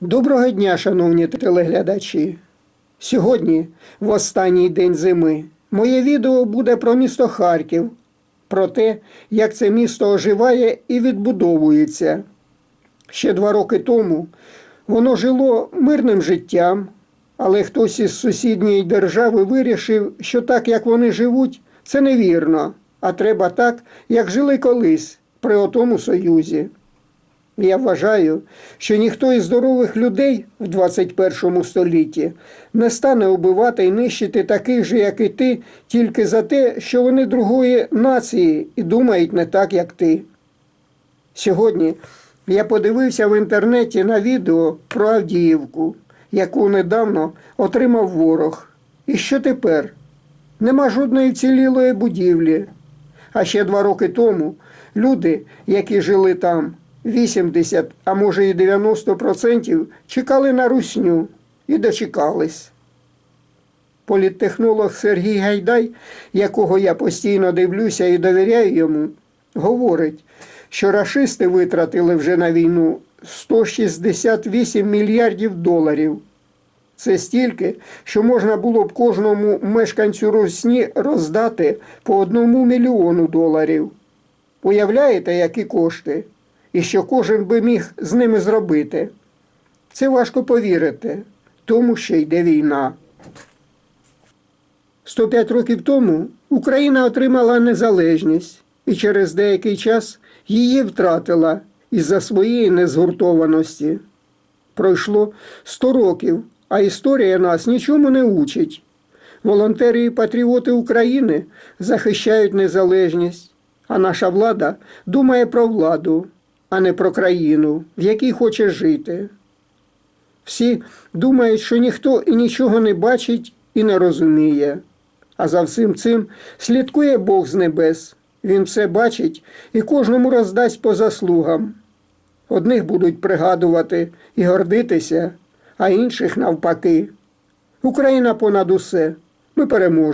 Доброго дня, шановні телеглядачі. Сьогодні, в останній день зими, моє відео буде про місто Харків, про те, як це місто оживає і відбудовується. Ще два роки тому воно жило мирним життям, але хтось із сусідньої держави вирішив, що так, як вони живуть, це невірно, а треба так, як жили колись при отому союзі. Я вважаю, що ніхто із здорових людей в 21 столітті не стане убивати і нищити таких же, як і ти, тільки за те, що вони другої нації і думають не так, як ти. Сьогодні я подивився в інтернеті на відео про Авдіївку, яку недавно отримав ворог. І що тепер? Нема жодної вцілілої будівлі. А ще два роки тому люди, які жили там, 80, а може і 90% чекали на русню і дочекались. Політтехнолог Сергій Гайдай, якого я постійно дивлюся і довіряю йому, говорить, що рашисти витратили вже на війну 168 мільярдів доларів. Це стільки, що можна було б кожному мешканцю Русні роздати по одному мільйону доларів. Уявляєте, які кошти? І що кожен би міг з ними зробити? Це важко повірити, тому що йде війна. 105 років тому Україна отримала незалежність і через деякий час її втратила із-за своєї незгуртованості. Пройшло 100 років, а історія нас нічому не учить. Волонтери і патріоти України захищають незалежність, а наша влада думає про владу, а не про країну, в якій хоче жити. Всі думають, що ніхто і нічого не бачить і не розуміє. А за всім цим слідкує Бог з небес. Він все бачить і кожному роздасть по заслугам. Одних будуть пригадувати і гордитися, а інших навпаки. Україна понад усе. Ми переможемо.